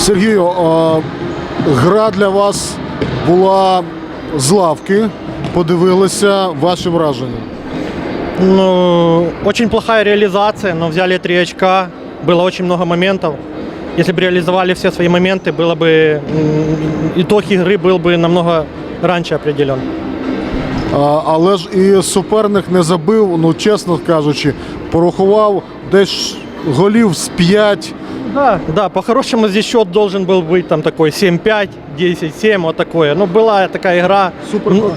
Сергію, а, гра для вас була з лавки. Подивилися ваші враження. Ну, очень плохая реализация, но взяли три очка. Было очень много моментов. Если бы реализовали все свои моменты, было бы м, итог игры был бы намного раньше определен. А, але ж і суперник не забив, ну чесно кажучи, порахував десь голів з 5. Да, да, по-хорошему здесь счет должен был быть там такой 7-5, 10-7, вот такое. Ну, была такая игра. Супер Ну,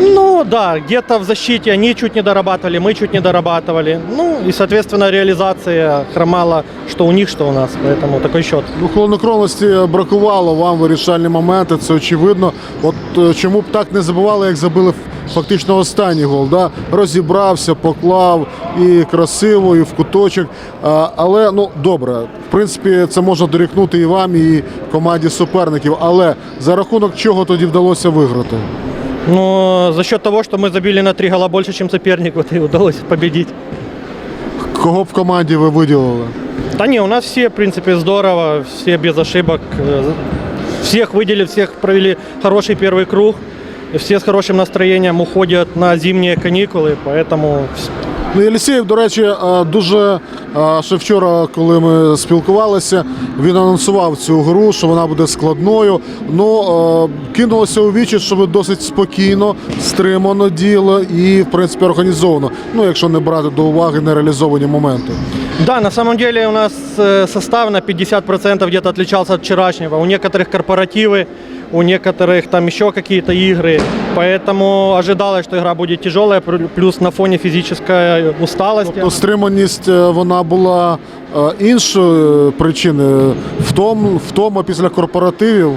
Ну да, где-то в защите они чуть не дорабатывали, мы чуть не дорабатывали. Ну и, соответственно, реализация хромала, что у них, что у нас. Поэтому такой счет. Ну, хладнокровності бракувало вам вирішальні моменти, це очевидно. От е, чому б так не забували, як забили фактично останній гол. Да? Розібрався, поклав і красиво, і в куточок. А, але ну добре, в принципі, це можна дорікнути і вам, і команді суперників. Але за рахунок чого тоді вдалося виграти? Но за счет того, что мы забили на три гола больше, чем соперник, вот и удалось победить. Кого б в команді ви виділили? Да не, у нас все, в принципе, здорово, все без ошибок. Э, Всех выделили, всех провели хороший первый круг. И Все с хорошим настроением уходят на зимние каникулы, поэтому вс- Ну, Єлісєєв, до речі, е, дуже е, ще вчора, коли ми спілкувалися, він анонсував цю гру, що вона буде складною. Ну е, кинулося у вічі, що ви досить спокійно, стримано діяли і, в принципі, організовано. Ну, якщо не брати до уваги нереалізовані моменти. Да, на самом деле у нас э, состав на 50% где-то отличался от вчерашнего. У некоторых корпоративы, у некоторых там еще какие-то игры. Поэтому ожидалось, что игра будет тяжелая, плю- плюс на фоне физической усталости. Тобто стриманість е, вона була е, іншою причиною втом, втома після корпоративів.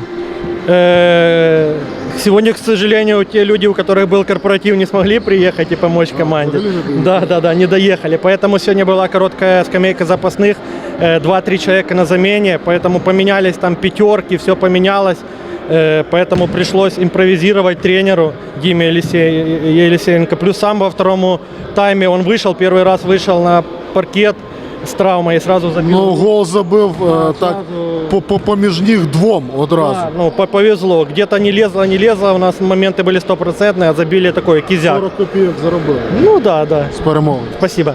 Э, Сегодня, к сожалению, те люди, у которых был корпоратив, не смогли приехать и помочь команде. взагалі не доїхали? Да, да, да, не доехали. Поэтому сегодня была короткая скамейка запасных, э, 2-3 человека на замене, поэтому поменялись там пятерки, все поменялось. Э, Поэтому пришлось импровизировать тренеру Диме Елисей- Елисеенко. Плюс сам во втором тайме он вышел, первый раз вышел на паркет с травмой и сразу забил. Ну, гол забив е, так зразу- по, по, поміж ніг двом одразу. Да, ну, по- повезло. Где-то не лезло, не лезло. У нас моменты были стопроцентные, а забили такой кизяк. 40 копійок заробив Ну да, да. з перемоги. Спасибо.